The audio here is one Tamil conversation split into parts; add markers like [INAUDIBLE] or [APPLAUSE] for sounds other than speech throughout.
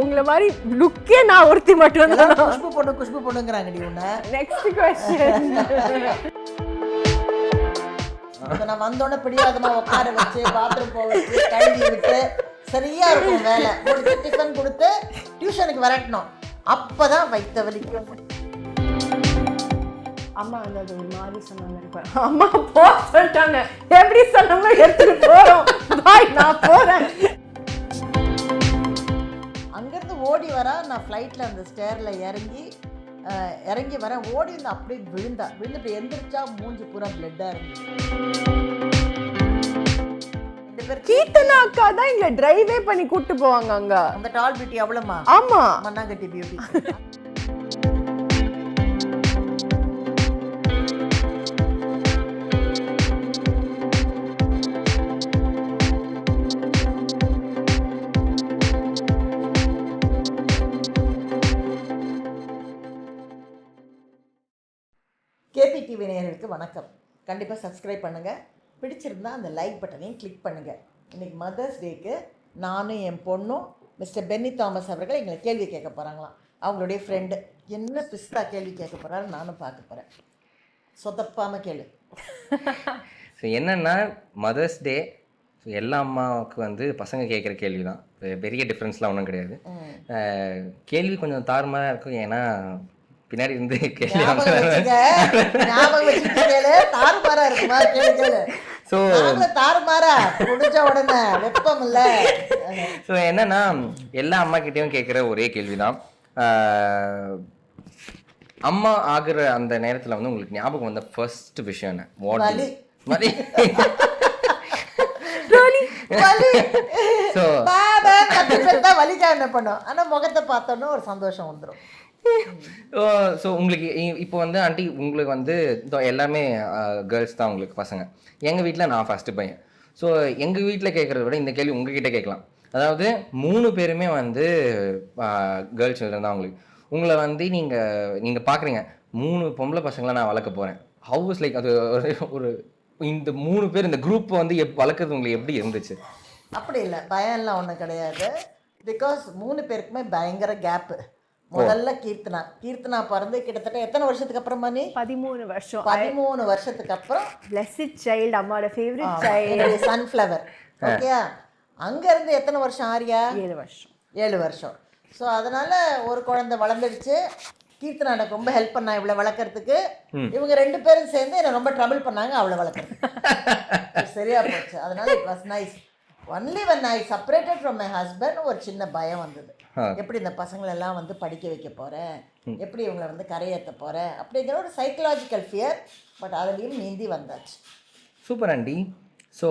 உங்களை மாதிரி லுக்கே நான் ஒருத்தி மட்டும் தான். குஷ்பு பொண்ணு குஷ்பு பொண்ணுங்கிறாங்கடி உன்னை. நெக்ஸ்ட் கொஸ்டின் இப்ப நான் வந்தோடனே பிடிவாதமா உட்கார வச்சு பாத்ரூம் போக வச்சு கழுவி விட்டு சரியா இருக்கும் வேலை. முடிச்சு டிஃபன் கொடுத்து டியூஷனுக்கு விரட்டணும் அப்பதான் வைத்த வலிக்கும். அம்மா வந்து அது ஒரு மாதிரி சொன்னாங்க. அம்மா போ சொல்லிட்டாங்க. எப்படி சொன்னாங்க எடுத்துட்டு போறோம். பாய் நான் போறேன். அங்கேருந்து ஓடி வரா நான் ஃப்ளைட்டில் அந்த ஸ்டேரில் இறங்கி இறங்கி வரேன் ஓடி வந்து அப்படியே விழுந்தா. விழுந்துட்டு எந்திரிச்சா மூஞ்சி பூரா பிளட்டாக இருந்துச்சு கீர்த்தனா அக்கா தான் இங்க டிரைவே பண்ணி கூட்டு போவாங்க அங்க. அந்த டால் பியூட்டி அவ்வளோமா ஆமா. மண்ணாங்கட்டி பியூட்டி வணக்கம். கண்டிப்பாக சப்ஸ்கிரைப் பண்ணுங்கள் பிடிச்சிருந்தா அந்த லைக் பட்டனையும் கிளிக் பண்ணுங்கள் இன்னைக்கு மதர்ஸ் டேக்கு நானும் என் பொண்ணும் மிஸ்டர் பென்னி தாமஸ் அவர்கள் எங்களை கேள்வி கேட்க போகிறாங்களாம் அவங்களுடைய ஃப்ரெண்டு என்ன பிஸ்தா கேள்வி கேட்க போகிறாரு நானும் பார்க்க போகிறேன் சொதப்பாமல் கேளு. ஸோ என்னென்னா மதர்ஸ் டே ஸோ எல்லா அம்மாவுக்கு வந்து பசங்க கேட்குற கேள்வி தான் பெரிய டிஃப்ரென்ஸ்லாம் ஒன்றும் கிடையாது. கேள்வி கொஞ்சம் தாறுமாறாக இருக்கும். ஏன்னா பின்னாடி இருந்து கேள்வி தாறுமாறா இருக்குமா கேளு கேளு. ஸோ நாங்களும் தாறுமாறா முடிஞ்ச உடனே வெப்பம் இல்லை. ஸோ என்னன்னா எல்லா அம்மா கிட்டேயும் கேட்குற ஒரே கேள்வி தான் அம்மா ஆகுற அந்த நேரத்தில் வந்து உங்களுக்கு ஞாபகம் வந்த ஃபர்ஸ்ட் விஷயம் என்ன? வாட் வலி. ஸோ என்ன பண்ணும். ஆனா முகத்தை பார்த்தோன்னே ஒரு சந்தோஷம் வந்துடும் [LAUGHS] ஸோ உங்களுக்கு இ- இப்போ வந்து ஆண்டி உங்களுக்கு வந்து எல்லாமே கேர்ள்ஸ் தான் உங்களுக்கு பசங்க. எங்கள் வீட்டில் நான் ஃபஸ்ட்டு பையன். ஸோ எங்கள் வீட்டில் கேட்குறத விட இந்த கேள்வி உங்ககிட்ட கேட்கலாம். அதாவது மூணு பேருமே வந்து கேர்ள்ஸ் சில்ட்ரன் தான் உங்களுக்கு. உங்களை வந்து நீங்கள் நீங்கள் பார்க்குறீங்க மூணு பொம்பளை பசங்களை நான் வளர்க்க போகிறேன் ஹவுஸ் லைக் அது ஒரு ஒரு இந்த மூணு பேர் இந்த குரூப் வந்து எப் வளர்க்குறது உங்களுக்கு எப்படி இருந்துச்சு? அப்படி இல்லை. பயம்லாம் ஒன்றும் கிடையாது. பிகாஸ் மூணு பேருக்குமே பயங்கர கேப்பு முதல்ல கீர்த்தனா. கீர்த்தனா பிறந்து கிட்டத்தட்ட எத்தனை வருஷத்துக்கு அப்புறமா நீ? பதிமூணு வருஷம். பதிமூணு வருஷத்துக்கு அப்புறம்? பிளஸிட் சைல்டு அம்மாவோட ஃபேவரட் சைல்டு சன்ஃப்ளவர் ஓகேயா? அங்கேருந்து எத்தனை வருஷம் ஆரியா ஏழு வருஷம். ஏழு வருஷம். ஸோ அதனால் ஒரு குழந்தை வளர்ந்துடுச்சு. கீர்த்தனா எனக்கு ரொம்ப ஹெல்ப் பண்ணா இவளை வளர்க்குறதுக்கு. இவங்க ரெண்டு பேரும் சேர்ந்து என்னை ரொம்ப ட்ரபிள் பண்ணாங்க அவளை வளர்க்குறதுக்கு. [LAUGHS] சரியா போச்சு. அதனால it was nice only when I separated from my husband ஒரு சின்ன பயம் வந்தது. எப்படி இந்த பசங்களெல்லாம் வந்து படிக்க வைக்க போகிறேன் எப்படி இவங்களை வந்து கரையேற்ற போகிறேன் அப்படிங்கிற ஒரு சைக்கலாஜிக்கல் ஃபியர் பட் அதுலேயும் நீந்தி வந்தாச்சு. சூப்பர் ஆண்டி ஸோ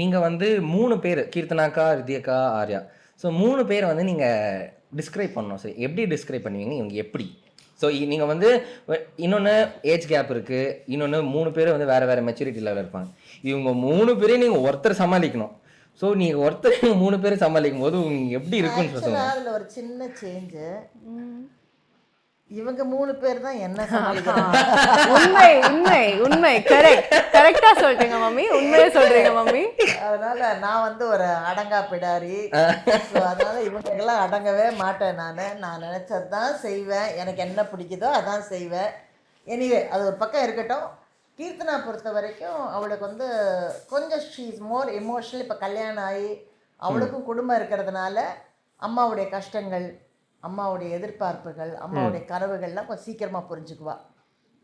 நீங்கள் வந்து மூணு பேர் கீர்த்தனாக்கா ரித்தியக்கா ஆர்யா. ஸோ மூணு பேரை வந்து நீங்கள் டிஸ்கிரைப் பண்ணணும். சரி எப்படி டிஸ்கிரைப் பண்ணுவீங்க? இவங்க எப்படி? ஸோ நீங்கள் வந்து இன்னொன்று ஏஜ் கேப் இருக்குது இன்னொன்று மூணு பேர் வந்து வேறு வேறு மெச்சூரிட்டி லெவலில் இருப்பாங்க. இவங்க மூணு பேரையும் நீங்கள் ஒருத்தர் சமாளிக்கணும். ஸோ நீங்கள் ஒருத்தர் இவங்க [LAUGHS] மூணு பேரை சமாளிக்கும் போது உங்களுக்கு எப்படி இருக்குன்னு சொல்லுங்க. அதில் ஒரு சின்ன சேஞ்சு இவங்க மூணு பேர் தான் என்ன [LAUGHS] உண்மை உண்மை உண்மை. கரெக்ட் கரெக்டா சொல்றீங்க மம்மி. உண்மையை சொல்றீங்க மம்மி. அதனால நான் வந்து ஒரு அடங்கா பிடாரி. அதனால இவங்களுக்கெல்லாம் அடங்கவே மாட்டேன் நான். நான் நினச்சது தான் செய்வேன். எனக்கு என்ன பிடிக்குதோ அதான் செய்வேன். எனிவே அது ஒரு பக்கம் இருக்கட்டும். கீர்த்தனா பொறுத்த வரைக்கும் அவளுக்கு வந்து கொஞ்சம் ஷீ இஸ் மோர் எமோஷனல் இப்போ கல்யாணம் ஆகி அவளுக்கும் குடும்பம் இருக்கிறதுனால அம்மாவுடைய கஷ்டங்கள் அம்மாவுடைய எதிர்பார்ப்புகள் அம்மாவுடைய கனவுகள்லாம் கொஞ்சம் சீக்கிரமாக புரிஞ்சுக்குவா.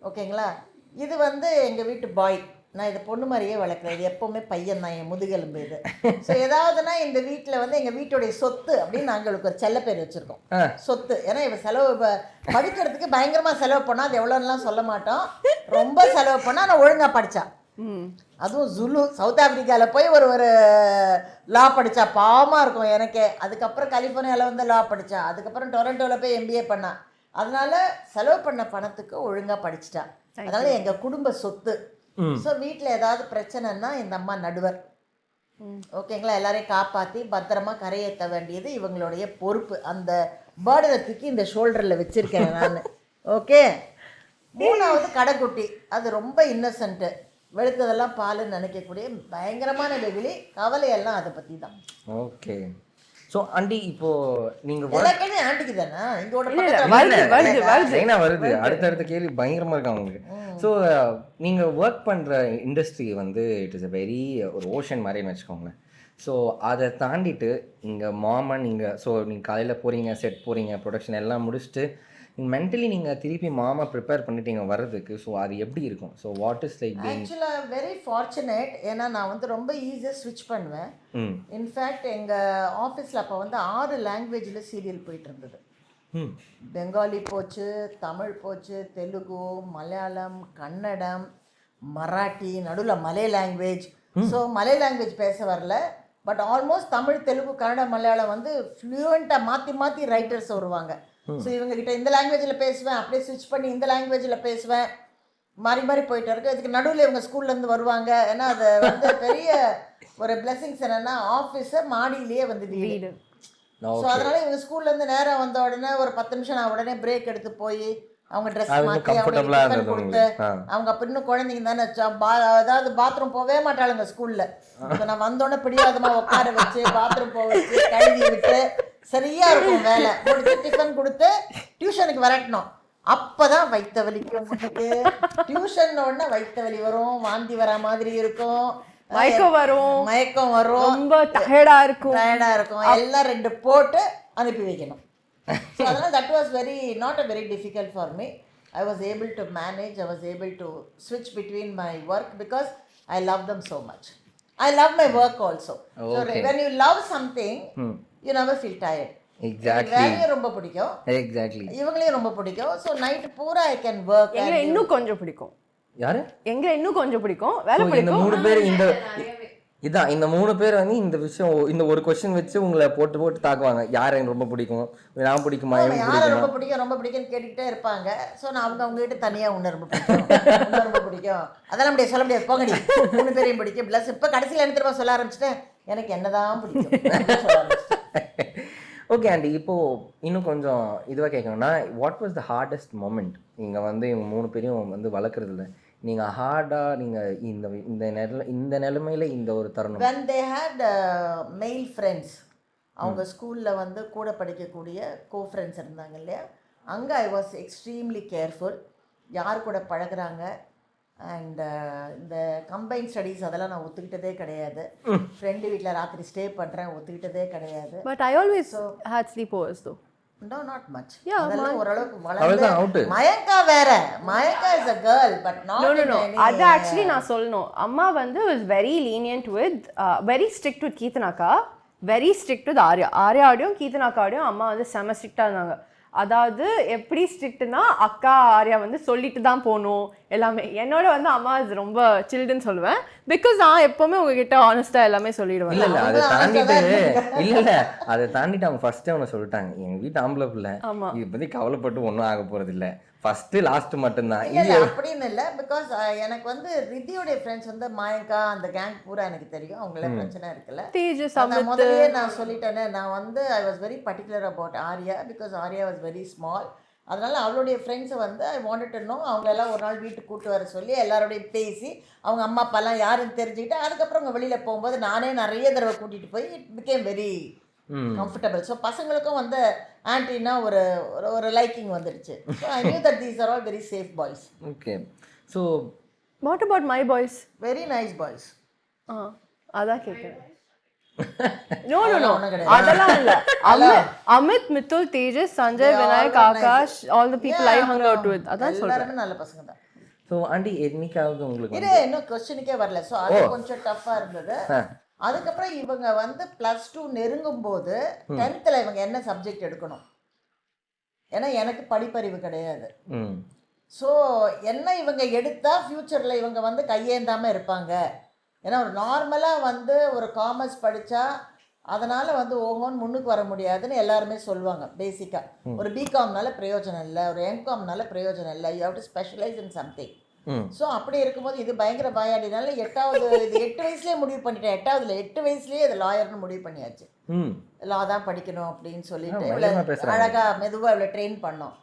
ஓகேங்களா? இது வந்து எங்கள் வீட்டு பாய் நான் இதை பொண்ணு மாதிரியே வளர்க்குறேன். இது எப்போவுமே பையன் தான் என் முதுகெலும்பு இது. ஸோ ஏதாவதுனா இந்த வீட்டில் வந்து எங்கள் வீட்டுடைய சொத்து அப்படின்னு நாங்களுக்கு ஒரு செல்ல பேர் வச்சுருக்கோம். சொத்து. ஏன்னா இவ செலவு ப- படிக்கிறதுக்கு பயங்கரமாக செலவு பண்ணால் அது எவ்வளோலாம் சொல்ல மாட்டோம். ரொம்ப செலவு பண்ணால் ஆனால் ஒழுங்காக படித்தா ம். அதுவும் ஜுலு சவுத் ஆப்பிரிக்காவில் போய் ஒரு ஒரு லா படித்தா பாவமாக இருக்கும் எனக்கே. அதுக்கப்புறம் கலிஃபோர்னியாவில் வந்து லா படித்தா அதுக்கப்புறம் டொரண்டோவில் போய் எம்பிஏ பண்ணா. அதனால செலவு பண்ண பணத்துக்கு ஒழுங்காக படிச்சிட்டா. அதனால எங்கள் குடும்ப சொத்து. ஸோ வீட்டில் ஏதாவது பிரச்சனைன்னா இந்த அம்மா நடுவர். ஓகேங்களா? எல்லாரையும் காப்பாற்றி பத்திரமா கரையேற்ற வேண்டியது இவங்களுடைய பொறுப்பு. அந்த பேர்டனை தூக்கி இந்த ஷோல்டரில் வச்சிருக்கேன் நான். ஓகே? மூணாவது கடைக்குட்டி. அது ரொம்ப இன்னசென்ட்டு வெளுத்ததெல்லாம் பாலுன்னு நினைக்கக்கூடிய பயங்கரமான வெகுளி. கவலையெல்லாம் அதை பற்றி தான் ஓகே. ஸோ ஆண்டி இப்போ நீங்க work- எல்லா கேள்வியும் ஆண்டிக்கு தானே? வருது, வருது? வருது. லைனா வருது. அடுத்தடுத்த கேள்வி பயங்கரமா இருக்கு அவங்களுக்கு. ஸோ நீங்க ஒர்க் பண்ற இண்டஸ்ட்ரி வந்து இட் இஸ் a வெரி ஒரு ஓஷன் மாதிரின்னு வச்சுக்கோங்களேன். ஸோ அதை தாண்டிட்டு இங்க மாமன் நீங்க ஸோ நீங்க காலையில போறீங்க செட் போறீங்க ப்ரொடக்ஷன் எல்லாம் முடிச்சுட்டு மென்டலி நீங்க திருப்பி மாமா ப்ரிப்பேர் பண்ணிட்டீங்க வர்றதுக்கு ஸோ அது எப்படி இருக்கும்? ஸோ வாட் இஸ் லைக் ஆக்சுவலாக வெரி ஃபார்ச்சுனேட் ஏன்னா நான் வந்து ரொம்ப ஈஸியாக ஸ்விட்ச் பண்ணுவேன். இன்ஃபேக்ட் எங்கள் ஆஃபீஸில் அப்போ வந்து ஆறு லாங்குவேஜில் சீரியல் போயிட்டு இருந்தது. பெங்காலி போச்சு தமிழ் போச்சு தெலுங்கு மலையாளம் கன்னடம் மராட்டி நடுவில் மலை லாங்குவேஜ் ஸோ மலை லாங்குவேஜ் பேச வரல. பட் ஆல்மோஸ்ட் தமிழ் தெலுங்கு கன்னடம் மலையாளம் வந்து ஃப்ளூயண்ட்டாக மாற்றி மாற்றி ரைட்டர்ஸ் வருவாங்க. ஸோ இவங்க கிட்ட இந்த லாங்குவேஜில் பேசுவேன் அப்படியே ஸ்விட்ச் பண்ணி இந்த லாங்குவேஜில் பேசுவேன். மாறி மாறி போயிட்டு இருக்கு. இதுக்கு நடுவில் இவங்க ஸ்கூல்லேருந்து வருவாங்க. ஏன்னா அது வந்து பெரிய ஒரு பிளெஸிங்ஸ் என்னென்னா ஆஃபீஸை மாடியிலேயே வந்து வீடு. ஸோ அதனால இவங்க ஸ்கூல்ல இருந்து நேரம் வந்த உடனே ஒரு பத்து நிமிஷம் நான் உடனே பிரேக் எடுத்து போய் அவங்க ட்ரெஸ் மாற்றி அவங்க இருந்தது கொடுத்து அவங்க அப்ப இன்னும் குழந்தைங்க தானே பா- அதாவது பாத்ரூம் போகவே மாட்டாளுங்க ஸ்கூல்ல இப்போ நான் வந்தோடனே பிடிவாதமா உட்கார வச்சு பாத்ரூம் போக வச்சு கழுவி விட்டு சரியா இருக்கும் வேலை. முடிச்சு டிஃபன் கொடுத்து டியூஷனுக்கு விரட்டணும். அப்பதான் வைத்த வலிக்கும் உனக்கு. டியூஷன் உடனே வைத்த வலி வரும். வாந்தி வரா மாதிரி இருக்கும். மயக்கம் வரும். மயக்கம் வரும். ரொம்ப டயர்டா இருக்கும். டயர்டாக இருக்கும். எல்லாம் ரெண்டு போட்டு அனுப்பி வைக்கணும். ஸோ அதனால் that was very not a very difficult for me I was able to manage I was able to ஸ்விட்ச் between my work because I love them so much I love my work also. When you love something you never feel tired வேலையும் ரொம்ப பிடிக்கும். எக்ஸாக்ட்லி இவங்களையும் ரொம்ப பிடிக்கும். ஸோ நைட்டு பூரா ஐ கேன் ஒர்க் எங்களை இன்னும் கொஞ்சம் பிடிக்கும். யாரு? எங்களை இன்னும் கொஞ்சம் பிடிக்கும். வேலை இந்த மூணு பேர் இந்த இதான் இந்த மூணு பேர் வந்து இந்த விஷயம் இந்த ஒரு கொஸ்டின் வச்சு உங்களை போட்டு போட்டு தாக்குவாங்க. யார் எனக்கு ரொம்ப பிடிக்கும்? நான் பிடிக்குமா? பிடிக்குமா? ரொம்ப பிடிக்கும் ரொம்ப பிடிக்கும்னு கேட்டுக்கிட்டே இருப்பாங்க. ஸோ நான் அவங்க அவங்க கிட்ட தனியாக உன்னை ரொம்ப பிடிக்கும். ரொம்ப பிடிக்கும். அதெல்லாம் முடியாது சொல்ல முடியாது. போங்கடி. மூணு பேரையும் பிடிக்கும். ப்ளஸ் இப்போ கடைசியில் திரும்ப சொல்ல ஆரம்பிச்சிட்டேன்? எனக்கு என்னதான் பிடிக்கும். [LAUGHS] [LAUGHS] ஓகே ஆண்டி இப்போ இன்னும் கொஞ்சம் இதுவாக கேட்கணும்னா what was the hardest moment நீங்கள் வந்து இவங்க மூணு பேரையும் வந்து வளர்க்குறதுல நீங்கள் ஹார்டாக நீங்கள் இந்த இந்த நில இந்த நிலைமையில இந்த ஒரு தருணம். They had uh, male friends அவங்க ஸ்கூலில் வந்து கூட படிக்கக்கூடிய கோ ஃப்ரெண்ட்ஸ் இருந்தாங்க இல்லையா? அங்கே ஐ வாஸ் எக்ஸ்ட்ரீம்லி கேர்ஃபுல் யார் கூட பழகுறாங்க? அண்ட் இந்த கம்பைன் ஸ்டடீஸ் அதெல்லாம் நான் ஒத்துக்கிட்டதே கிடையாது. ஃப்ரெண்டு வீட்டில் ராத்திரி ஸ்டே பண்ணுறேன் ஒத்துக்கிட்டதே கிடையாது. But I always hate sleepovers though no not much Yeah, அதெல்லாம் ஓரளவுக்கு வளர்ந்து மயக்கா வேற. Mayakka is a girl but not no no அது ஆக்சுவலி நான் சொல்லணும். அம்மா வந்து was very lenient with very strict with கீர்த்தனாக்கா very strict with Arya. ஆர்யாவோடையும் கீர்த்தனாக்காவோடையும் அம்மா வந்து செம ஸ்ட்ரிக்டாக இருந்தாங்க. அதாவது எப்படி ஸ்ட்ரிக்ட்னா அக்கா ஆர்யா வந்து சொல்லிட்டு தான் போகணும். எல்லாமே என்னோட வந்து அம்மா இது ரொம்ப சில்டுன்னு சொல்லுவேன். பிகாஸ் நான் எப்போவுமே உங்ககிட்ட ஆனஸ்ட்டாக எல்லாமே சொல்லிடுவேன். இல்லை இல்லை அதை தாண்டிட்டு இல்லை இல்லை அதை தாண்டிட்டு அவங்க ஃபர்ஸ்ட்டே ஒன்று சொல்லிட்டாங்க. எங்கள் வீட்டு ஆம்பளை பிள்ளை. ஆமா. இதை பற்றி கவலைப்பட்டு ஒன்றும் ஆக போகிறது இல்லை ஃபஸ்ட்டு லாஸ்ட்டு மட்டும்தான். இல்ல அப்படின்னு இல்லை. பிகாஸ் எனக்கு வந்து ரித்தியோடைய ஃப்ரெண்ட்ஸ் வந்து மாயங்கா அந்த கேங் பூரா எனக்கு தெரியும். அவங்கள பிரச்சனை இருக்குல்ல தேஜஸ் நான் முதல்லயே நான் சொல்லிட்டேனே நான் வந்து I was very particular about Arya. Because Arya was very small அதனால அவளுடைய ஃப்ரெண்ட்ஸை வந்து ஐ வாண்டட் டு நோ அவங்க எல்லாம் ஒரு நாள் வீட்டுக்கு கூட்டு வர சொல்லி எல்லாரோடையும் பேசி அவங்க அம்மா அப்பாலாம் யாருன்னு தெரிஞ்சுக்கிட்டு அதுக்கப்புறம் அவங்க வெளியில் போகும்போது நானே நிறைய தடவை கூட்டிகிட்டு போய் it became very comfortable so பசங்களுக்கும் வந்து ஆன்டினா ஒரு ஒரு- லைக்கிங் வந்துடுச்சு. So I knew that these are all very safe boys okay so what about my boys very nice boys ஆ அதான் கேட்குறேன் நோ நோ நோ ஒண்ணும் கிடையாது. அதெல்லாம் இல்ல. [LAUGHS] Amit Amit Mithul Tejas Sanjay Vinayak Akash all the people I hang out with அதான் சொல்றேன். நல்ல பசங்க தான் ஸோ ஆண்டி என்னைக்காவது உங்களுக்கு இது இன்னும் வரல. ஸோ அது கொஞ்சம் டஃப்பாக இருந்தது. அதுக்கப்புறம் இவங்க வந்து ப்ளஸ் டூ நெருங்கும் போது டென்த்தில் இவங்க என்ன சப்ஜெக்ட் எடுக்கணும்? ஏன்னா எனக்கு படிப்பறிவு கிடையாது. ஸோ என்ன இவங்க எடுத்தால் ஃப்யூச்சரில் இவங்க வந்து கையேந்தாமல் இருப்பாங்க? ஏன்னா ஒரு நார்மலாக வந்து ஒரு காமர்ஸ் படித்தா அதனால் வந்து ஓஹோன்னு முன்னுக்கு வர முடியாதுன்னு எல்லாருமே சொல்லுவாங்க பேசிக்காக ஒரு பிகாம்னால பிரயோஜனம் இல்லை ஒரு எம்காம்னால பிரயோஜனம் இல்லை you have to specialize in something so அப்படி இருக்கும்போது இது பயங்கர பாயாடினால எட்டாவது இது எட்டு வயசுலேயே முடிவு பண்ணிட்டேன். எட்டாவதுல எட்டு வயசுலேயே இது லாயர்னு முடிவு பண்ணியாச்சு. லா தான் படிக்கணும் அப்படின்னு சொல்லிட்டு. அழகாக மெதுவாக இவ்வளோ ட்ரெயின் பண்ணோம்.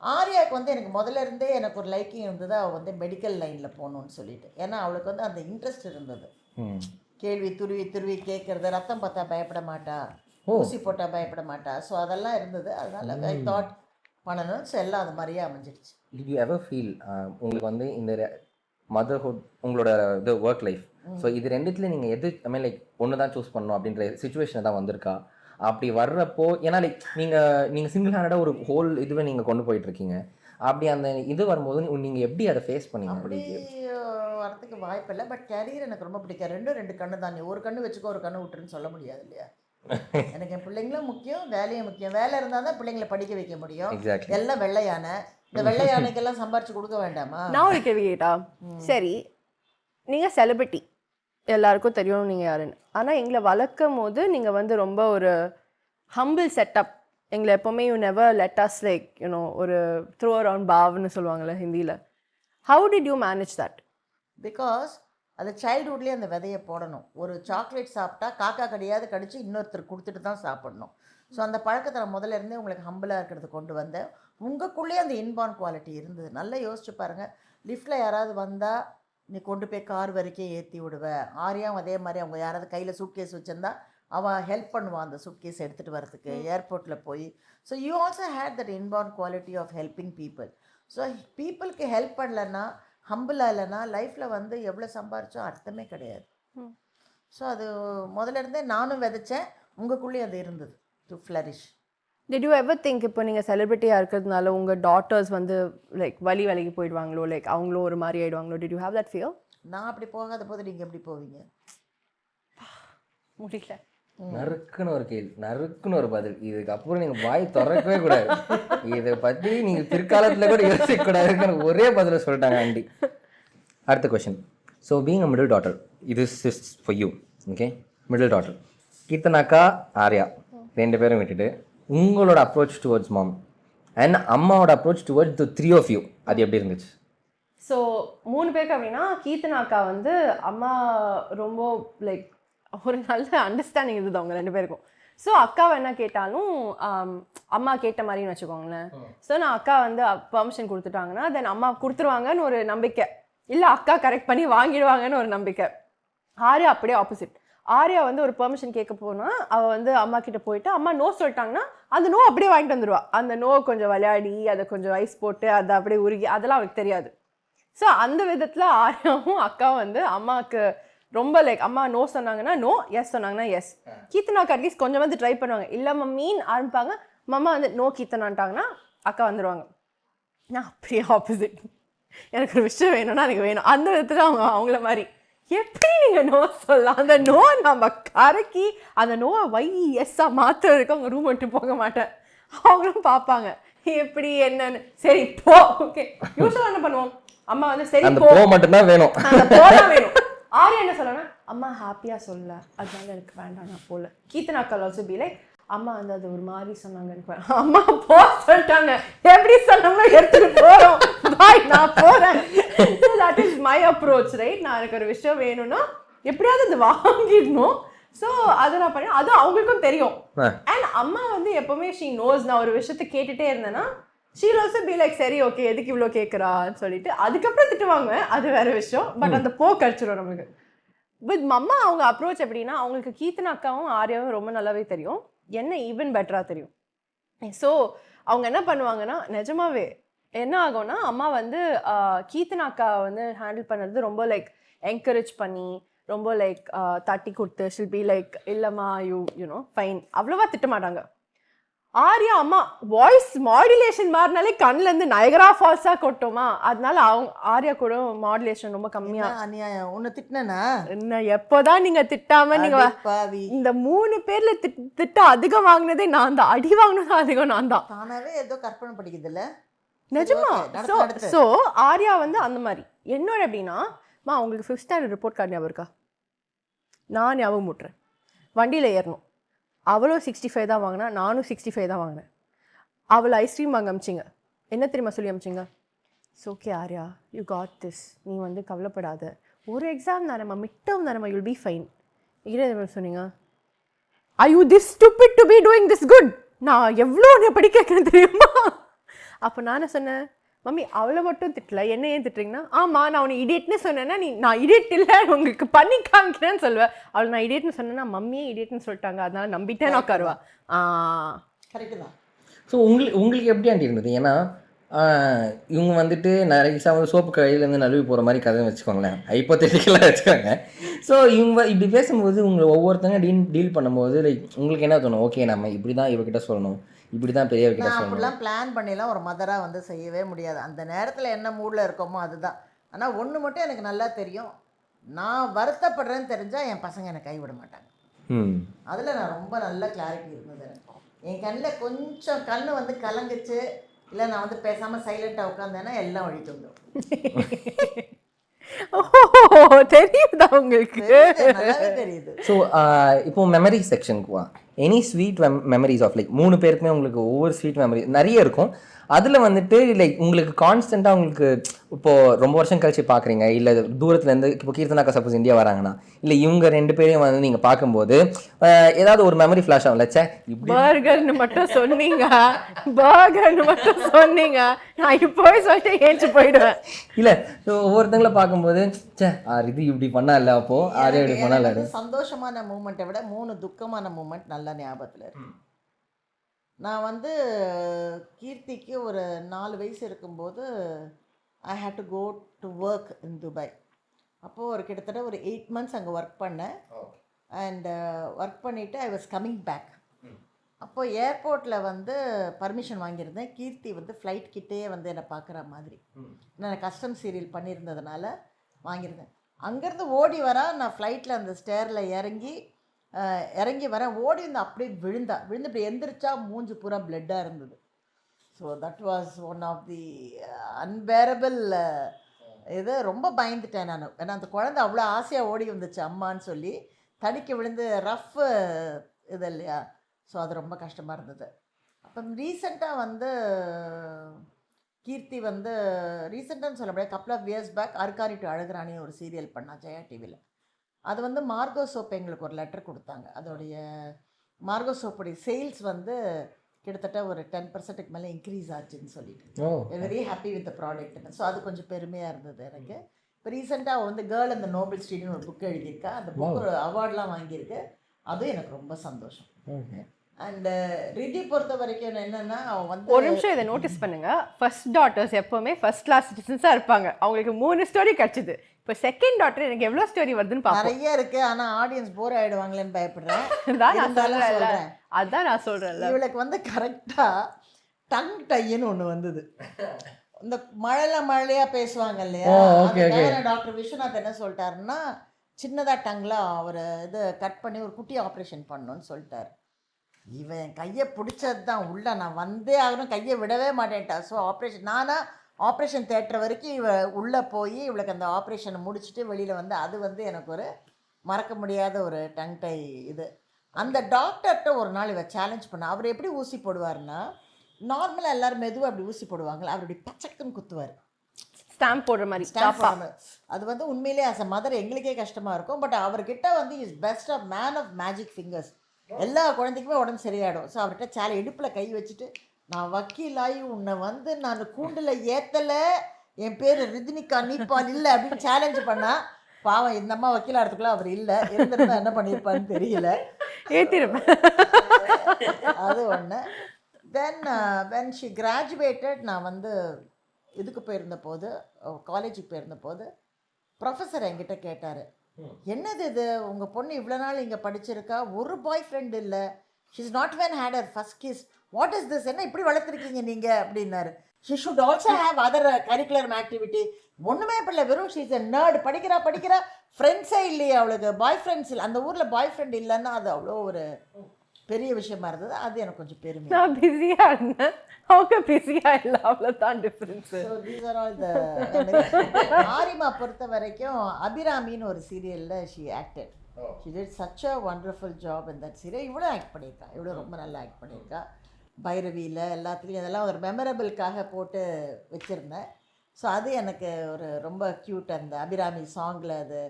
ஆர்யாவுக்கு வந்து எனக்கு முதல்ல இருந்தே எனக்கு ஒரு லைக்கிங் இருந்தது அவள் வந்து மெடிக்கல் லைனில் போகணும்னு சொல்லிட்டு. ஏன்னா அவளுக்கு வந்து அந்த இன்ட்ரெஸ்ட் இருந்தது. கேள்வி துருவி துருவி கேட்குறது ரத்தம் பார்த்தா பயப்பட மாட்டா ஊசி போட்டால் பயப்பட மாட்டா. ஸோ அதெல்லாம் இருந்தது. அதனால ஐ தாட் பண்ணணும் அது மாதிரியே அமைஞ்சிடுச்சு டிட் யூ எவர் ஃபீல் உங்களுக்கு வந்து இந்த மதர்ஹுட் உங்களோட இது ஒர்க் லைஃப் ஸோ இது ரெண்டுத்துல நீங்கள் எது ஐ மீன் லைக் ஒன்று தான் சூஸ் பண்ணணும் அப்படின்ற சுச்சுவேஷன் தான் வந்திருக்கா? அப்படி வர்றப்போ ஏன்னா லைக் நீங்கள் நீங்கள் சிங்கிள் ஹேண்டடாக ஒரு ஹோல் இதுவை நீங்கள் கொண்டு போயிட்டு இருக்கீங்க அப்படி அந்த இது வரும்போது நீங்கள் எப்படி அதை ஃபேஸ் பண்ணீங்க? அப்படி வரதுக்கு வாய்ப்பு இல்லை பட் கேரியர் எனக்கு ரொம்ப பிடிக்கும். ரெண்டும் ரெண்டு கண்ணு தான் ஒரு கண்ணு வச்சுக்கோ ஒரு கண்ணு விட்டுருன்னு சொல்ல முடியாது இல்லையா? எனக்கு என் பிள்ளைங்களும் முக்கியம் வேலையும் முக்கியம். வேலை இருந்தால் தான் பிள்ளைங்களை படிக்க வைக்க முடியும். எல்லாம் வெள்ளை யானை. இந்த வெள்ளை யானைக்கெல்லாம் சம்பாரிச்சு கொடுக்க வேண்டாமா? நான் ஒரு கேள்வி கேட்டா சரி நீங்கள் செலிபிரிட்டி எல்லாருக்கும் தெரியும் நீங்கள் யாருன்னு. ஆனால் எங்களை வளர்க்கும் போது நீங்கள் வந்து ரொம்ப ஒரு ஹம்பிள் செட்டப் எங்களை எப்போவுமே you never let us like you know ஒரு த்ரோ அரவுண்ட் பாவ்னு சொல்லுவாங்கள்ல ஹிந்தியில். How did you manage that because அது சைல்ட்ஹுட்லேயே அந்த விதையை போடணும். ஒரு சாக்லேட் சாப்பிட்டா காக்கா கடியாவது கடிச்சு இன்னொருத்தர் கொடுத்துட்டு தான் சாப்பிடணும். ஸோ அந்த பழக்கத்தை நான் முதல்ல இருந்தே உங்களுக்கு ஹம்பிளாக இருக்கிறது கொண்டு வந்தேன். உங்களுக்குள்ளேயே அந்த இன்பான் குவாலிட்டி இருந்தது. நல்லா யோசிச்சு பாருங்கள் லிஃப்ட்டில் யாராவது வந்தால் நீ கொண்டு போய் கார் வரைக்கும் ஏற்றி விடுவ. ஆரியாவும் அதே மாதிரி அவங்க யாராவது கையில் சூட்கேஸ் வச்சுருந்தா அவன் ஹெல்ப் பண்ணுவான் அந்த சூட்கேஸ் எடுத்துகிட்டு வரதுக்கு ஏர்போர்ட்டில் போய். So you also had that inborn quality of helping people so பீப்புளுக்கு ஹெல்ப் பண்ணலன்னா ஹம்பிளாக இல்லைன்னா லைஃப்பில் வந்து எவ்வளோ சம்பாரிச்சோ அர்த்தமே கிடையாது. ஸோ அது முதல்ல இருந்தே நானும் விதைச்சேன். உங்களுக்குள்ளேயும் அது இருந்தது. To flourish did you ever think இப்போ நீங்கள் செலிபிரிட்டியாக இருக்கிறதுனால உங்கள் டாட்டர்ஸ் வந்து லைக் வழி வலிக்கு போயிடுவாங்களோ? லைக் அவங்களும் ஒரு மாதிரி ஆயிடுவாங்களோ? Did you have that fear நான் அப்படி போகாத போது நீங்கள் எப்படி போவீங்க? முடியல. நறுக்குன்னு ஒரு கேள்வி நறுக்குன்னு ஒரு பதில். இதுக்கப்புறம் நீங்கள் வாய் திறக்கவே கூடாது. இதை பற்றி நீங்கள் பிற்காலத்தில் கூட யோசிக்கக்கூடாதுன்னு ஒரே பதிலை சொல்லிட்டாங்க ஆண்டி. அடுத்த question so being a middle daughter இது is for you okay middle daughter கீர்த்தனாக்கா Arya ரெண்டு பேரும் விட்டுட்டு உங்களோட அப்ரோச் டுவர்ட்ஸ் மாம் அண்ட் அம்மாவோட approach towards the three of you அது எப்படி இருந்துச்சு? ஸோ மூணு பேருக்கு அப்படின்னா கீர்த்தனாக்கா வந்து அம்மா ரொம்ப லைக் ஒரு நல்ல அண்டர்ஸ்டாண்டிங் இருந்தது அவங்க ரெண்டு பேருக்கும். ஸோ அக்காவை என்ன கேட்டாலும் அம்மா கேட்ட மாதிரின்னு வச்சுக்கோங்களேன். ஸோ நான் அக்கா வந்து பர்மிஷன் கொடுத்துட்டாங்கன்னா தென் அம்மா கொடுத்துருவாங்கன்னு ஒரு நம்பிக்கை. இல்லை அக்கா கரெக்ட் பண்ணி வாங்கிடுவாங்கன்னு ஒரு நம்பிக்கை. ஆர்யா அப்படியே ஆப்போசிட் ஆர்யா வந்து ஒரு பெர்மிஷன் கேட்க போனா அவ வந்து அம்மா கிட்ட போயிட்டு அம்மா நோ சொல்லிட்டாங்கன்னா அந்த நோ அப்படியே வாங்கிட்டு வந்துருவா. அந்த நோ கொஞ்சம் விளையாடி அதை கொஞ்சம் ஐஸ் போட்டு அதை அப்படியே உருகி அதெல்லாம் அவளுக்கு தெரியாது. ஸோ அந்த விதத்தில் ஆர்யாவும் அக்காவும் வந்து அம்மாவுக்கு ரொம்ப லைக் அம்மா நோ சொன்னாங்கன்னா நோ எஸ் சொன்னாங்கன்னா எஸ் கீர்த்தனாக்கு அட்லீஸ்ட் கொஞ்சம் வந்து ட்ரை பண்ணுவாங்க. இல்லை மம்மின்னு ஆரம்பிப்பாங்க. மம்மா வந்து நோ கீர்த்தனான்ட்டாங்கன்னா அக்கா வந்துடுவாங்க நான் அப்படியே ஆப்போசிட் எனக்கு ஒரு விஷயம் வேணும்னா எனக்கு வேணும். அந்த விதத்தில் அவங்க அவங்கள மாதிரி. எப்படி நீங்கள் நோ சொல்லலாம்? அந்த நோ நம்ம கரக்கி அந்த நோவை வை எஸ்ஸாக மாற்றுறதுக்கு அவங்க ரூம் விட்டு போக மாட்டேன். அவங்களும் பார்ப்பாங்க. எப்படி என்னன்னு. சரி போ. ஓகே யூஸ்வலாக என்ன பண்ணுவோம்? அம்மா வந்து சரி போ. மட்டும்தான் வேணும். வேணும். ஆர்யா என்ன சொல்லணும் அம்மா ஹாப்பியா சொல்ல அதனால எனக்கு வேண்டாம் நான் போல. கீர்த்தனா அக்கால் ஆல்சோ பி லைக் அம்மா வந்து அது ஒரு மாதிரி சொன்னாங்க எனக்கு. அம்மா போ சொல்லிட்டாங்க. எப்படி சொன்னாங்க எடுத்துட்டு போறோம். பாய் நான் போறேன். That is my approach right நான் எனக்கு ஒரு விஷயம் வேணும்னா எப்படியாவது அது வாங்கிடணும். ஸோ அதை நான் பண்ணேன் அது அவங்களுக்கும் தெரியும். அண்ட் அம்மா வந்து எப்பவுமே ஷீ நோஸ் நான் ஒரு விஷயத்த கேட்டுட்டே இருந்தேன்னா ஷீல் ஆல்சோ பி லைக் சரி ஓகே எதுக்கு இவ்வளோ கேட்குறான்னு சொல்லிட்டு அதுக்கப்புறம் திட்டுவாங்க. அது வேற விஷயம். பட் அந்த போ கழிச்சிடும் நமக்கு வித் மம்மா அவங்க அப்ரோச் எப்படின்னா அவங்களுக்கு கீர்த்தனா அக்காவும் ஆர்யாவும் ரொம்ப நல்லாவே தெரியும். என்ன ஈவன் பெட்டராக தெரியும். ஸோ அவங்க என்ன பண்ணுவாங்கன்னா நிஜமாவே என்ன ஆகும்னா அம்மா வந்து கீர்த்தனா அக்கா வந்து ஹேண்டில் பண்ணுறது ரொம்ப லைக் என்கரேஜ் பண்ணி ரொம்ப லைக் தட்டி கொடுத்து ஷில் பி லைக் இல்லைம்மா யூ யூனோ ஃபைன் அவ்வளோவா திட்ட மாட்டாங்க. ஆர்யா அம்மா வாய்ஸ் மாடுலேஷன் மாறினாலே கண்ணுலேருந்து நயகரா ஃபால்ஸாக கொட்டோமா? அதனால அவங்க ஆர்யா கூட மாடுலேஷன் ரொம்ப கம்மியாக அநியாயம்? உன்னை திட்டினேனா? என்ன எப்போதான் நீங்க திட்டாம நீங்க வ- அடி பாவி இந்த மூணு பேர்ல திட்- திட்டம் அதிகம் வாங்கினதே நான் தான். அடி வாங்கினதும் அதிகம் நான் தான். தானாவே ஏதோ கற்பனை படிக்குதுல்ல? நிஜமா? okay, நடத்து, ஸோ. ஸோ ஆர்யா வந்து அந்த மாதிரி. என்னோட எப்படின்னா மா உங்களுக்கு ஃபிஃப்த் ஸ்டாண்டர்ட் ரிப்போர்ட் கார்டு ஞாபகம் இருக்கா? நான் ஞாபகம் முட்டுறேன் வண்டியில் ஏறணும். அவளும் சிக்ஸ்டி ஃபைவ் தான் வாங்கினா நானும் சிக்ஸ்டி ஃபைவ் தான் வாங்கினேன். அவளை ஐஸ்கிரீம் வாங்க அமிச்சிங்க. என்ன தெரியுமா சொல்லி அமிச்சிங்க? It's okay Arya. You got this நீ வந்து கவலைப்படாத. ஒரு எக்ஸாம் தானேம்மா மிட் டேர்ம் தானேம்மா யூல் பி ஃபைன் என்ன சொன்னீங்க. I you this stupid to be doing this good நான் எவ்வளோ உன்னை படிக்க தெரியுமா? அப்போ நான் என்ன சொன்னேன் மம்மி அவளை மட்டும் திட்டல. என்ன ஏன் திட்டுறீங்கன்னா ஆமா நான் உன்னை இடியட்னு சொன்னேன்னா நீ நான் இடியட் இல்லை உங்களுக்கு பண்ணி காமிக்கிறேன்னு சொல்லுவேன் அவள் நான் இடியட்னு சொன்னேன்னா மம்மியே இடியட்னு சொல்லிட்டாங்க அதனால நம்பிட்டே நான் உட்காருவா. ஆ. கரெக்டு தான். ஸோ உங்களுக்கு உங்களுக்கு எப்படி ஆண்டி இருந்தது? ஏன்னா இவங்க வந்துட்டு நிறைய வந்து சோப்பு கையிலேருந்து நழுவி போகிற மாதிரி கதை வச்சுக்கோங்களேன். ஹைப்போத்தெட்டிக்கலாக வச்சுக்கோங்க. ஸோ இவங்க இப்படி பேசும்போது உங்களை ஒவ்வொருத்தங்க டீல் டீல் பண்ணும்போது லைக் உங்களுக்கு என்ன தோணும்? ஓகே நம்ம இப்படி தான் இவகிட்ட சொல்லணும். இப்படி தான் நான் சொல்லணும். அப்படிலாம் பிளான் பண்ணிலாம் ஒரு மதராக வந்து செய்யவே முடியாது. அந்த நேரத்தில் என்ன மூடில் இருக்கோமோ அதுதான். ஆனால் ஒன்று மட்டும் எனக்கு நல்லா தெரியும். நான் வருத்தப்படுறேன்னு தெரிஞ்சால் என் பசங்க என்னை கைவிட மாட்டாங்க. ம். அதில் நான் ரொம்ப நல்ல கிளாரிட்டி இருந்தது எனக்கு. என் கண்ணில் கொஞ்சம் கண்ணு வந்து கலங்குச்சு. இல்லை நான் வந்து பேசாமல் சைலண்ட்டாக உட்காந்தேன்னா எல்லாம் வழிட்டு வந்துடும் தெரியுதா உங்களுக்கு? நல்லாவே தெரியுது. ஸோ இப்போ மெமரி செக்ஷனுக்கு வா. Any sweet memories of like மூணு பேருக்குமே உங்களுக்கு ஒவ்வொரு ஸ்வீட் மெமரி நிறைய இருக்கும். அதில் வந்துட்டு லைக் உங்களுக்கு கான்ஸ்டண்ட்டாக உங்களுக்கு இப்போது ரொம்ப வருஷம் கழிச்சு பார்க்குறீங்க இல்லை தூரத்துலேருந்து இப்போ கீர்த்தனாக்கா சப்போஸ் இந்தியா வராங்கன்னா இல்லை இவங்க ரெண்டு பேரையும் வந்து நீங்கள் பார்க்கும்போது ஏதாவது ஒரு மெமரி ஃப்ளாஷ் ஆகும்ல ச்சே இப்படி பர்கர்னு மட்டும் சொன்னீங்க. பர்கர்னு மட்டும் சொன்னீங்க. நான் இப்போவே சொல்லிட்டு ஏஞ்சி போயிடுவேன். இல்லை ஒவ்வொருத்தங்கள பார்க்கும்போது ச்சே ஆ, இது இப்படி பண்ணா இல்லை அப்போது ஆரே இப்படி பண்ணா இல்லை சந்தோஷமான மூமெண்ட்டை விட மூணு துக்கமான மூமெண்ட் நல்ல ஞாபகத்தில் இருக்கு. நான் வந்து கீர்த்திக்கு ஒரு நாலு வயசு இருக்கும்போது I had to go to work in Dubai அப்போது ஒரு கிட்டத்தட்ட ஒரு எயிட் மந்த்ஸ் அங்கே ஒர்க் பண்ணேன். அண்ட் ஒர்க் பண்ணிவிட்டு ஐ வாஸ் கம்மிங் பேக் அப்போ ஏர்போர்ட்டில் வந்து பர்மிஷன் வாங்கியிருந்தேன். கீர்த்தி வந்து ஃப்ளைட் கிட்டேயே வந்து என்னை பார்க்குற மாதிரி. நான் கஸ்டம் சீரியல் பண்ணியிருந்ததுனால வாங்கியிருந்தேன். அங்கேருந்து ஓடி வரா நான் ஃப்ளைட்டில் அந்த ஸ்டேரில் இறங்கி இறங்கி வரேன் ஓடி வந்து அப்படியே விழுந்தா விழுந்து இப்படி எந்திரிச்சா மூஞ்சு பூரா பிளட்டாக இருந்தது. So that was one of the unbearable இது. ரொம்ப பயந்துட்டேன் நான். ஏன்னா அந்த குழந்தை அவ்வளோ ஆசையாக ஓடி வந்துச்சு அம்மான்னு சொல்லி. தடிக்க விழுந்து ரஃப் இது இல்லையா? ஸோ அது ரொம்ப கஷ்டமாக இருந்தது. அப்போ ரீசெண்டாக வந்து கீர்த்தி வந்து ரீசெண்டான்னு சொல்ல முடியாது. கப்பல் ஆஃப் இயர்ஸ் பேக் அர்காரி டு அழகுராணின்னு ஒரு சீரியல் பண்ணா ஜெயா டிவியில் அது வந்து மார்கோ சோப் எங்களுக்கு ஒரு லெட்டர் கொடுத்தாங்க. அதோடைய மார்கோ சோப்புடைய சேல்ஸ் வந்து கிட்டத்தட்ட ஒரு டென் பர்சன்ட்டுக்கு மேலே இன்க்ரீஸ் ஆச்சுன்னு சொல்லிட்டு. Very happy with product so அது கொஞ்சம் பெருமையாக இருந்தது எனக்கு. இப்போ ரீசெண்டாக வந்து கேர்ள் அந்த நோபல் ஸ்ட்ரீட்னு ஒரு புக் எழுதியிருக்கா அந்த புக் ஒரு அவார்ட்லாம் வாங்கியிருக்கு. அதுவும் எனக்கு ரொம்ப சந்தோஷம். அண்ட் ரிதி பொறுத்த வரைக்கும் என்னென்னா அவன் வந்து ஒரு நிமிஷம் இதை நோட்டீஸ் பண்ணுங்க. ஃபர்ஸ்ட் டாட்டர்ஸ் எப்பவுமே ஃபர்ஸ்ட் கிளாஸ் சிட்டிசன்ஸாக இருப்பாங்க. அவங்களுக்கு மூணு ஸ்டோரி கிடைச்சிது. இப்போ செகண்ட் டாட்டர் எனக்கு எவ்வளோ ஸ்டோரி வருதுன்னு பார்ப்போம். நிறைய இருக்கு ஆனா ஆடியன்ஸ் போர் ஆயிடுவாங்களேன்னு பயப்படுறேன். [LAUGHS] நான் சொல்றேன். அதான் நான் சொல்றேன்ல. இவளுக்கு வந்து கரெக்டா டங் டைன்னு ஒண்ணு வந்தது. இந்த மழையில மழையா பேசுவாங்க இல்லையா. டாக்டர் விஸ்வநாத் என்ன சொல்லிட்டாருன்னா சின்னதா டங்ல அவர் இது கட் பண்ணி ஒரு குட்டி ஆப்ரேஷன் பண்ணணும்னு சொல்லிட்டாரு. இவன் கையை பிடிச்சது தான் உள்ள. நான் வந்தே ஆகணும். கையை விடவே மாட்டேன்ட்டா. ஸோ ஆப்ரேஷன் நானா ஆப்ரேஷன் தேட்டர் வரைக்கும் இவ உள்ளே போய் இவளுக்கு அந்த ஆப்ரேஷனை முடிச்சுட்டு வெளியில் வந்து அது வந்து எனக்கு ஒரு மறக்க முடியாத ஒரு டங் டை இது. அந்த டாக்டர்கிட்ட ஒரு நாள் இவ சேலஞ்ச் பண்ண. அவர் எப்படி ஊசி போடுவார்னா நார்மலாக எல்லாரும் மெதுவாக அப்படி ஊசி போடுவாங்களா அவர் அப்படி பச்சக்குன்னு குத்துவார். ஸ்டாம்ப் போடுற மாதிரி ஸ்டாம்ப். அது வந்து உண்மையிலேயே அஸ் அ மதர் எங்களுக்கே கஷ்டமாக இருக்கும். பட் அவர்கிட்ட வந்து is best of man of magic fingers எல்லா குழந்தைக்குமே உடம்பு சரியாயிடும். ஸோ அவர்கிட்ட சேலை இடுப்பில் கை வச்சுட்டு நான் வக்கீலாகி உன்னை வந்து நான் கூண்டில் ஏற்றலை என் பேர் ரிதினிகா நீப்பால் இல்லை அப்படின்னு சேலஞ்ச் பண்ணா பாவம் இந்த அம்மா வக்கீலாகிறதுக்குள்ள அவர் இல்லை. இருந்திருந்தா என்ன பண்ணியிருப்பான்னு தெரியல. ஏற்றிருப்பேன் அது ஒன்று தென் வென் ஷி கிராஜுவேட்டட் நான் வந்து இதுக்கு போயிருந்த போது காலேஜுக்கு போயிருந்த போது ப்ரொஃபஸர் என்கிட்ட கேட்டார். என்னது இது? உங்கள் பொண்ணு இவ்வளோ நாள் இங்கே படிச்சிருக்கா? ஒரு பாய் ஃப்ரெண்ட் இல்லை. She's not when had her first kiss what is this என்ன இப்படி வளர்த்துருக்கீங்க நீங்கள் அப்படின்னாரு. She should also have other curricular activity ஒன்றுமே இல்லை. வெறும் ஷீஸ் எ நர்டு படிக்கிறா படிக்கிறா. ஃப்ரெண்ட்ஸே இல்லையே அவளுக்கு. பாய் ஃப்ரெண்ட்ஸ் இல்லை. அந்த ஊரில் பாய் ஃப்ரெண்ட் இல்லைன்னா அது அவ்வளோ ஒரு பெரிய விஷயமா இருந்தது. அது எனக்கு கொஞ்சம் பெருமை நான் பிஸியா இருந்தேன். அவங்க பிஸியா இல்லை அவ்வளோதான் difference so these are all the ஆரிமா பொறுத்த வரைக்கும் அபிராமின்னு ஒரு சீரியலில் she acted she did such a wonderful job in that serial இவ்வளோ ஆக்ட் பண்ணியிருக்கா இவ்வளோ ரொம்ப நல்லா ஆக்ட் பண்ணியிருக்கா பைரவியில் எல்லாத்துலேயும் அதெல்லாம் ஒரு மெமரபிளுக்காக போட்டு வச்சுருந்தேன். ஸோ அது எனக்கு ஒரு ரொம்ப க்யூட் அந்த அபிராமி சாங்கில் அது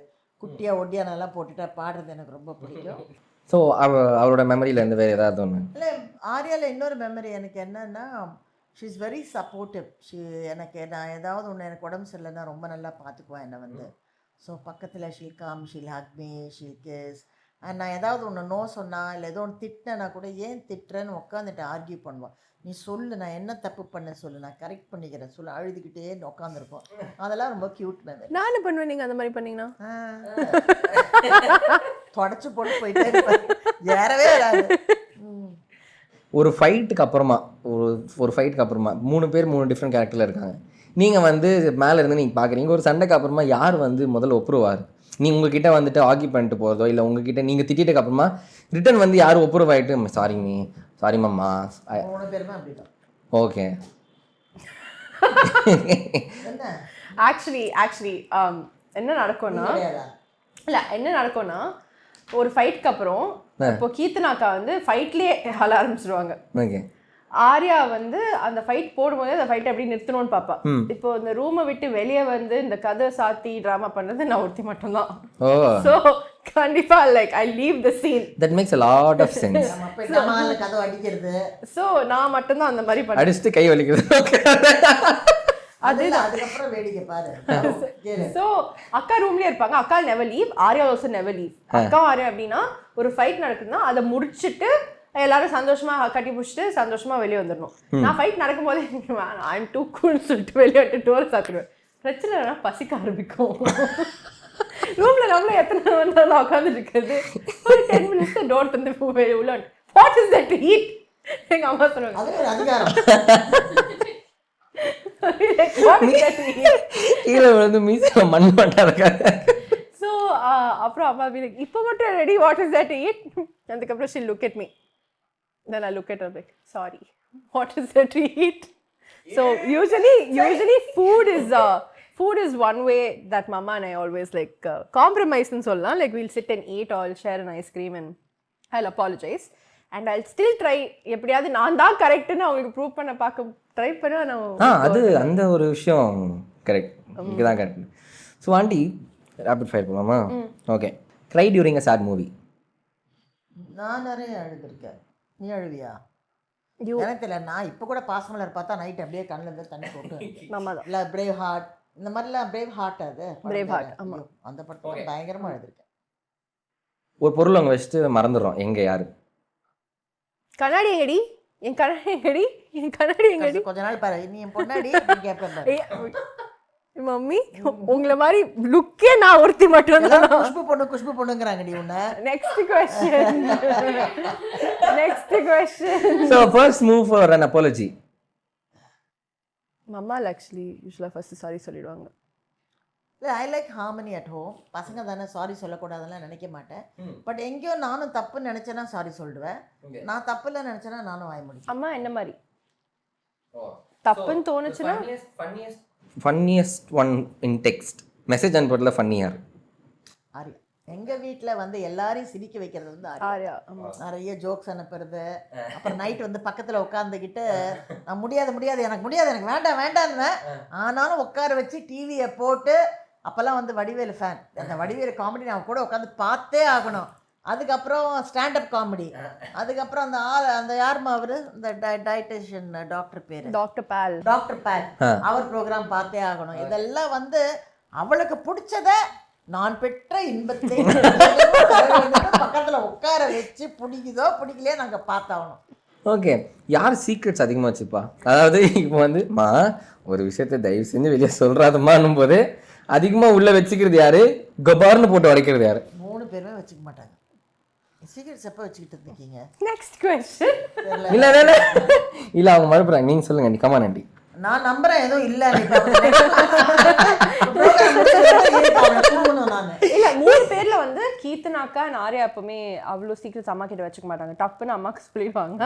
குட்டியாக ஒட்டியானெல்லாம் போட்டுட்டா பாடுறது எனக்கு ரொம்ப பிடிக்கும். [LAUGHS] ஸோ அவ அவரோட மெமரியிலேருந்து வேறு ஏதாவது ஒன்று இல்லை ஆரியாவில் இன்னொரு மெமரி எனக்கு என்னன்னா she is very supportive she எனக்கு நான் ஏதாவது ஒன்று எனக்கு உடம்பு சரியில்லைன்னா ரொம்ப நல்லா பார்த்துக்குவேன் என்னை வந்து. ஸோ பக்கத்தில் she'll come she'll hug me she'll kiss நான் ஏதாவது ஒன்று நோ சொன்னா இல்லை ஏதோ ஒன்று திட்டினேன்னா கூட ஏன் திட்டுறேன்னு உட்காந்துட்டு ஆர்கியூ பண்ணுவான் நீ சொல்லு நான் என்ன தப்பு பண்ண சொல்லு. நான் கரெக்ட் பண்ணிக்கிறேன். சொல்லு. அழுதுகிட்டே உட்காந்துருப்போம் அதெல்லாம் ரொம்ப க்யூட் மெமரி நானும் பண்ணுவேன் நீங்க அந்த மாதிரி பண்ணீங்கன்னா? [LAUGHS] தொடச்சு போட்டு போயிட்டே ஏறவே வராது. ஒரு ஃபைட்டுக்கு அப்புறமா ஒரு ஒரு ஃபைட்டுக்கு அப்புறமா மூணு பேர் மூணு டிஃப்ரெண்ட் கேரக்டரில் இருக்காங்க. நீங்கள் வந்து மேலே இருந்து நீங்கள் பார்க்குறீங்க ஒரு சண்டைக்கு அப்புறமா யார் வந்து முதல்ல ஒப்புருவார்? நீ உங்ககிட்ட வந்துட்டு ஆகி பண்ணிட்டு போகிறதோ இல்லை உங்ககிட்ட நீங்கள் திட்டிட்டுக்கு அப்புறமா ரிட்டன் வந்து யார் ஒப்புரவு ஆகிட்டு sorry me sorry mamma okay actually actually என்ன? நடக்கும்னா இல்ல என்ன நடக்கும்னா ஒரு ஃபைட்க்கு அப்புறம் இப்போ கீர்த்தனாக்கா வந்து ஃபைட்லயே ஆள ஆரம்பிச்சிருவாங்க. ஓகே. ஆர்யா வந்து அந்த ஃபைட் போடும்போது அந்த ஃபைட் எப்படி நிறுத்தணும்னு பாப்பா. இப்போ இந்த ரூமை விட்டு வெளியே வந்து இந்த கதை சாத்தி ட்ராமா பண்ணது நான் ஒருத்தி மட்டும்தான். ஸோ கண்டிப்பா like I leave the scene that makes lot of sense கதவை அடிக்கிறது. ஸோ நான் மட்டும்தான் அந்த மாதிரி அடிச்சுட்டு கை வலிக்குது. [LAUGHS] அது அதுக்கப்புறம் வேடிக்கை பாரு. கேளு. ஸோ அக்கா ரூம்லயே இருப்பாங்க. அக்கா never leave Arya also never leave அக்கா ஆர்யா அப்படின்னா ஒரு ஃபைட் நடக்குதுன்னா அதை முடிச்சிட்டு எல்லாரும் சந்தோஷமா கட்டி பிடிச்சிட்டு சந்தோஷமா வெளியே வந்துடணும் நான் ஃபைட் நடக்கும்போது ஐ எம் டூ கூல்னு சொல்லிட்டு வெளியே விட்டு டோர் சாத்திடுவேன். பிரச்சனை இல்லைனா பசிக்க ஆரம்பிக்கும். ரூம்ல நம்மள எத்தனை வந்தாலும் உட்காந்துட்டு இருக்கிறது? ஒரு டென் மினிட்ஸ் டோர் தந்து உள்ள வாட் இஸ் தட் ஈட் எங்க அம்மா சொல்லுவாங்க கீழே விழுந்து மீசில் மண் மாட்டாருக்காங்க ஸோ அப்புறம் அம்மா லைக் இப்போ மட்டும் ready what is that eat அதுக்கப்புறம் she look at me then I look at her like sorry what is that eat so usually usually food is food is one way that mamma and I always like காம்ப்ரமைஸ்னு சொல்லலாம். Like will sit and eat all share and ice cream and I apologise and I still try எப்படியாவது நான் தான் கரெக்டுன்னு அவங்களுக்கு ப்ரூவ் பண்ண பார்க்க ட்ரை பண்ண ஆ நான் அது அந்த ஒரு விஷயம் கரெக்ட் இங்கே தான் correct so aunty rapid fire போகலாமா okay cry during a sad movie நான் நிறைய அழுதுருக்கேன் நீ அழுவியா எனக்கு தெரியல நான் இப்போ கூட பாசமலர் பார்த்தா நைட் அப்படியே கண்ணுல இருந்து தண்ணி போட்டு இல்லை பிரேவ் ஹார்ட் இந்த மாதிரிலாம் பிரேவ் ஹார்ட் அது. படம் Brave Heart, பேரு. ஆமா. ஐயோ, அந்த படத்துல பயங்கரமா அழுதுருக்கேன் ஒரு பொருள் அங்கே வச்சுட்டு மறந்துடுறோம். எங்கே யார்? கண்ணாடி எங்கடி? என் கண்ணாடி எங்கடி? என் கண்ணாடி எங்கடி? கொஞ்ச நாள் பாரு. நீ என் பொண்ணாடி கேட்பேன் மம்மி உங்களை மாதிரி லுக்கே நான் ஒருத்தி மட்டும் எல்லாரும் குஷ்பு பொண்ணு குஷ்பு பொண்ணுங்கிறாங்கடி உன்னை. Next question next question so first move for an apology mamma actually யூஸ்வலாக ஃபர்ஸ்ட் சாரி சொல்லிடுவாங்க. இல்லை I like harmony at home பசங்க தானே சாரி சொல்லக்கூடாதுலாம் நினைக்க மாட்டேன். பட் எங்கேயோ நானும் தப்புன்னு நினச்சேன்னா சாரி சொல்லிடுவேன் நான் தப்பு இல்லை நினச்சேன்னா நானும் வாய முடிச்சேன் அம்மா என்ன மாதிரி? தப்புன்னு தோணுச்சுன்னா? Funniest one in text message அனுப்புறதுல ஃபன்னியார் Arya எங்கள் வீட்டில் வந்து எல்லாரையும் சிரிக்க வைக்கிறது வந்து ஆரியா. நிறைய ஜோக்ஸ் அனுப்புறது. அப்புறம் நைட் வந்து பக்கத்தில் உட்காந்துக்கிட்டு நான் முடியாது முடியாது எனக்கு முடியாது எனக்கு வேண்டாம் வேண்டாம்னுவேன் ஆனாலும் உட்கார வச்சு டிவியை போட்டு அப்போல்லாம் வந்து வடிவேலு ஃபேன் அந்த வடிவேலு காமெடி நான் கூட உட்காந்து பார்த்தே ஆகணும். அதுக்கப்புறம் ஸ்டாண்டப் காமெடி அதுக்கப்புறம் அந்த ஆள் அந்த யாருமா அவரு? இந்த டயட்டிஷியன் டாக்டர் பேர். டாக்டர் பால் டாக்டர் பேல் அவர் ப்ரோக்ராம் பார்த்தே ஆகணும். இதெல்லாம் வந்து அவளுக்கு பிடிச்சத நான் பெற்ற இன்பத்தை [LAUGHS] பக்கத்துல உட்கார வச்சு பிடிக்குதோ பிடிக்கலையோ நாங்க பார்த்தாகணும். ஓகே. யார் சீக்ரெட்ஸ் அதிகமாக வச்சுப்பா? அதாவது இப்போ வந்து மா ஒரு விஷயத்தை தயவு செஞ்சு வெளியே சொல்கிறாதம்மான்னும் போது அதிகமாக உள்ளே வச்சுக்கிறது யாரு? கபார்னு போட்டு உடைக்கிறது யாரு? மூணு பேருமே வச்சுக்க மாட்டாங்க. சீக்கிரட்ஸ் எப்போ வச்சுக்கிட்டு இருக்கீங்க நெக்ஸ்ட் கொஸ்டின் இல்லை இல்லை இல்லை. அவங்க மறுப்புறாங்க நீங்கள் சொல்லுங்கள் நீ கமான் ஆண்டி. நான் நம்புறேன். எதுவும் இல்லை இல்ல மூணு பேர்ல வந்து கீர்த்தனாக்கா ஆர்யா எப்பவுமே அவ்வளோ சீக்கிரம் அம்மா கிட்ட வச்சுக்க மாட்டாங்க. டப்புன்னு அம்மாக்கு சொல்லிடுவாங்க.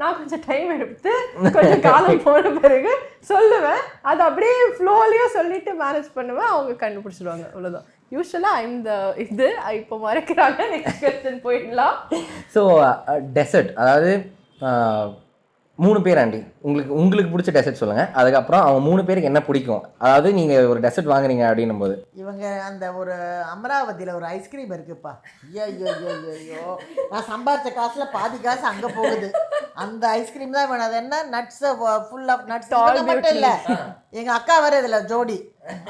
நான் கொஞ்சம் டைம் எடுத்து கொஞ்சம் காலம் போன பிறகு சொல்லுவேன். அது அப்படியே ஃப்ளோலையும் சொல்லிட்டு மேனேஜ் பண்ணுவேன். அவங்க கண்டுபிடிச்சிடுவாங்க. அவ்வளோதான் யூஸ்வலாக இந்த இது இப்போ மறக்கிறாங்க. நெக்ஸ்ட் கொஸ்டின் போயிடலாம். ஸோ டெசர்ட் uh, அதாவது uh, மூணு பேர் ஆண்டி. உங்களுக்கு உங்களுக்கு பிடிச்ச டெசர்ட் சொல்லுங்க. அதுக்கப்புறம் அவங்க மூணு பேருக்கு என்ன பிடிக்கும்? அதாவது நீங்க ஒரு டெசர்ட் வாங்குறீங்க அப்படின்னும் போது இவங்க அந்த ஒரு அமராவதியில் ஒரு ஐஸ்கிரீம் இருக்குப்பா. ஐயோ ஐயோ ஐயோ ஐயோ, ஐயோ நான் சம்பாதிச்ச காசுல பாதி காசு அங்கே போகுது. அந்த ஐஸ்கிரீம் தான் வேணும். அது என்ன? நட்ஸ் ஃபுல் ஆஃப் நட்ஸ் மட்டும் இல்லை. எங்கள் அக்கா வர இதில் ஜோடி.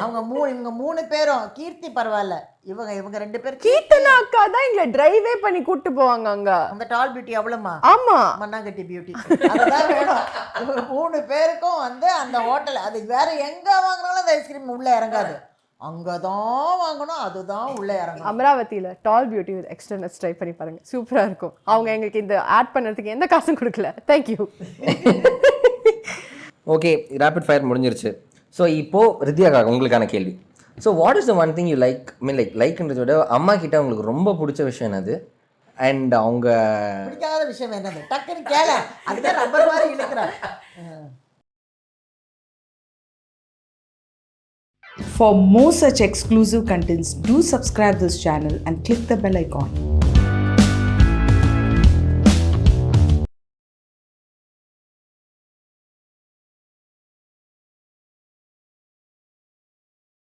அவங்க மூணு இவங்க மூணு பேரும். கீர்த்தி பரவாயில்ல. இவங்க இவங்க ரெண்டு பேரும் கீர்த்தனா அக்கா தான் எங்களை டிரைவே பண்ணி கூட்டு போவாங்க அங்க. அந்த டால் பியூட்டி எவ்வளோமா ஆமா. மண்ணாங்கட்டி பியூட்டி அதுதான் வேணும். இவங்க மூணு பேருக்கும் வந்து அந்த ஹோட்டல் அது வேற எங்க வாங்கினாலும் அந்த ஐஸ்கிரீம் உள்ள இறங்காது. அங்கதான் வாங்கணும் அதுதான் உள்ள இறங்கும் அமராவதியில டால் beauty with extra nuts try பண்ணி பாருங்க. சூப்பரா இருக்கும். அவங்க எங்களுக்கு இந்த ஆட் பண்ணதுக்கு எந்த காசும் கொடுக்கல. Thank you okay rapid fire முடிஞ்சிருச்சு. ஸோ இப்போ ரித்யாக்கா உங்களுக்கான கேள்வி. So what is the one thing you like mean like லைக்ன்றதை விட அம்மா கிட்ட உங்களுக்கு ரொம்ப பிடிச்ச விஷயம் என்னது? அண்ட் அவங்க பிடிக்காத விஷயம் என்னது? டக்குன்னு கேள. அதுதான் ரப்பர் மாதிரி இழுக்கிறேன் For more such exclusive contents, do subscribe this channel and click the bell icon.